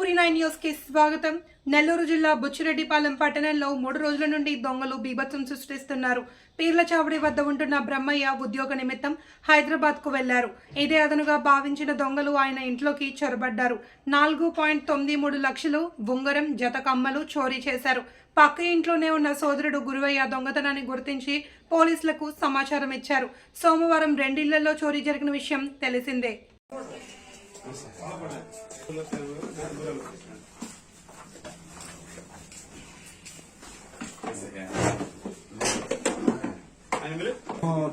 ఎన్యోస్కి స్వాగతం. నెల్లూరు జిల్లా బుచ్చిరెడ్డిపాలెం పట్టణంలో మూడు రోజుల నుండి దొంగలు బీభత్సం సృష్టిస్తున్నారు. పీర్ల చావడి వద్ద ఉంటున్న బ్రహ్మయ్య ఉద్యోగ నిమిత్తం హైదరాబాద్కు వెళ్ళారు. ఇదే అదనుగా భావించిన దొంగలు ఆయన ఇంట్లోకి చొరబడ్డారు. నాలుగు పాయింట్ తొమ్మిది మూడు లక్షలు ఉంగరం జత కమ్మలు చోరీ చేశారు. పక్క ఇంట్లోనే ఉన్న సోదరుడు గురువయ్య దొంగతనాన్ని గుర్తించి పోలీసులకు సమాచారం ఇచ్చారు. సోమవారం రెండిళ్ళలో చోరీ జరిగిన విషయం తెలిసిందే.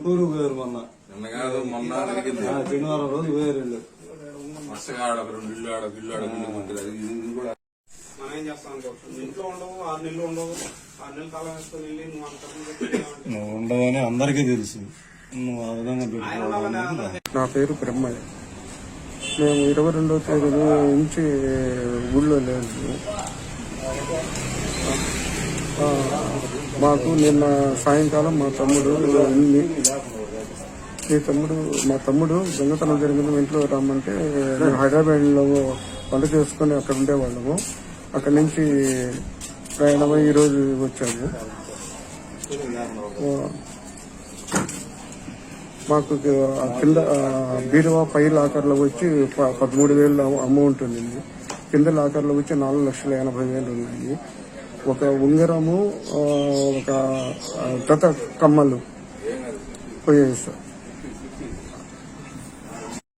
టూరు పోయారు మొన్న. నిన్న కాదు మొన్న శనివారం రోజు పోయారు వీళ్ళు. మస్తగా ఆడ ఒక రెండు ఇల్లు ఆడ ఇల్లు ఆడ ఇల్లు ఇది కూడా. మనం ఏం చేస్తాం అనుకోవచ్చు? ఇంట్లో ఉండవు ఆరు నెలలు ఉండవు. ఆరు నెలలు కాలం వేసుకొని వెళ్ళి నువ్వు అంత ఉండవని అందరికీ తెలుసు. నువ్వు ఆ విధంగా నా పేరు బ్రహ్మయ్య. మేము ఇరవై రెండవ తేదీ నుంచి ఊళ్ళో లేదు. మాకు నిన్న సాయంకాలం మా తమ్ముడు ఉంది. మీ తమ్ముడు మా తమ్ముడు దొంగతనం జరిగిన ఇంట్లో రమ్మంటే మేము హైదరాబాద్లో వంట చేసుకుని అక్కడ ఉండేవాళ్ళము. అక్కడి నుంచి ప్రయాణమై ఈరోజు వచ్చాము. మాకు కింద బీరువా పై లాకర్లో వచ్చి ప- పదమూడు వేలు అమౌంట్ ఉంది కింద లాకర్లో వచ్చి నాలుగు లక్షల ఎనభై వేలు ఉన్నాయి. ఒక ఉంగరము ఒక గత కమ్మలు పోయాయి సార్.